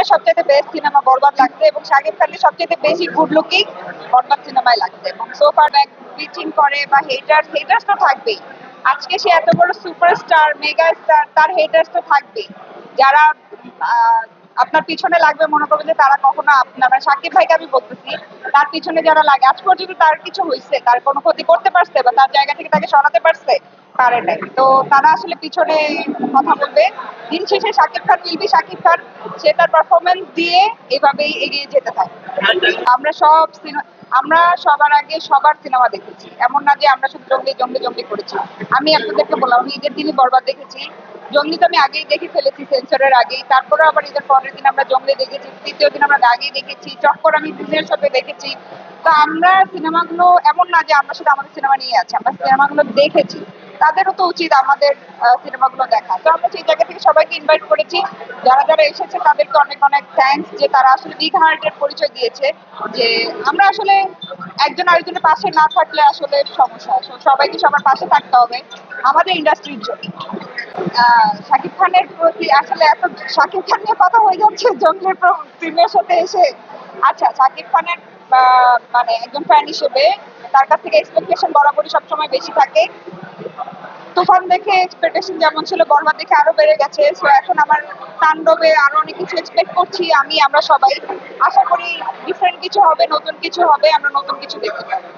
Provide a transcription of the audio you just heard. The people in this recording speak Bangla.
খানের সবচেয়ে বেস্ট সিনেমা বরবাদ লাগছে এবং শাকিব খানের সবচেয়ে বেশি গুড লুকিং বরবাদ সিনেমায় লাগছে। এবং সোফার ব্যাক বিচিং করে বা হেটার্স হেটার্স তো থাকবেই। আজকে সে এত বড় সুপারস্টার মেগা স্টার তার হেটার্স তো থাকবেই। যারা আপনার পিছনে লাগবে মনে করবে যে তারা কখনো আপনার মানে সাকিব ভাইকে আমি বলতেছি, তার পিছনে যারা লাগে, আজ পর্যন্ত তার কিছু হয়েছে তার কোনো ক্ষতি করতে পারছে বা তার জায়গা থেকে তাকে সরাতে পারছে, পারে নাই। তো তারা আসলে পিছনে কথা বলবে। দিন শেষে সাকিব খান উইল বি সাকিব খান, সে তার পারফরমেন্স দিয়ে এভাবেই এগিয়ে যেতে থাকে। আমরা সব সিনেমা, আমরা সবার আগে সবার সিনেমা দেখেছি। এমন না যে আমরা শুধু জঙ্গলি জঙ্গলি জঙ্গলি করেছি। আমি আপনাদেরকে বললাম, আমি ঈদের দিনই বরবাদ দেখেছি। জঙ্গলি তো আমি আগেই দেখে ফেলেছি, সেন্সরের আগেই। তারপরে আবার ঈদের পরের দিন আমরা জঙ্গলি দেখেছি, তৃতীয় দিন আমরা আগেই দেখেছি, চক্কর আমি দিনের সাথে দেখেছি। তো আমরা সিনেমাগুলো, এমন না যে আমরা শুধু আমাদের সিনেমা নিয়ে আছি, আমরা সিনেমাগুলো দেখেছি। তাদেরও তো উচিত আমাদের সিনেমাগুলো দেখা। তো আমরা সেই জায়গা থেকে সবাইকে ইনভাইট করেছি। যারা যারা এসেছে, তাদেরকে অনেক অনেক থ্যাঙ্কস যে তারা আসলে বিগ হার্টের পরিচয় দিয়েছে যে আমরা আসলে একজন আরেকজনের পাশে না থাকলে আসলে সমস্যা। সবাইকে সবার পাশে থাকতে হবে আমাদের ইন্ডাস্ট্রির জন্য। শাকিব খানের প্রতি আসলে এত শাকিব খান নিয়ে কথা হয়ে যাচ্ছে, জঙ্গলের প্রিমিয়ার সাথে এসে। আচ্ছা শাকিব খানের মানে একজন ফ্যান হিসেবে তার কাছ থেকে এক্সপেকটেশন বরাবরই সবসময় বেশি থাকে। তুফান দেখে এক্সপেকটেশন যেমন ছিল, বরবাদ দেখে আরও বেড়ে গেছে। সো এখন আমার তাণ্ডবে আরও অনেক কিছু এক্সপেক্ট করছি। আমি, আমরা সবাই আশা করি ডিফারেন্ট কিছু হবে, নতুন কিছু হবে, আমরা নতুন কিছু দেখতে পাবো।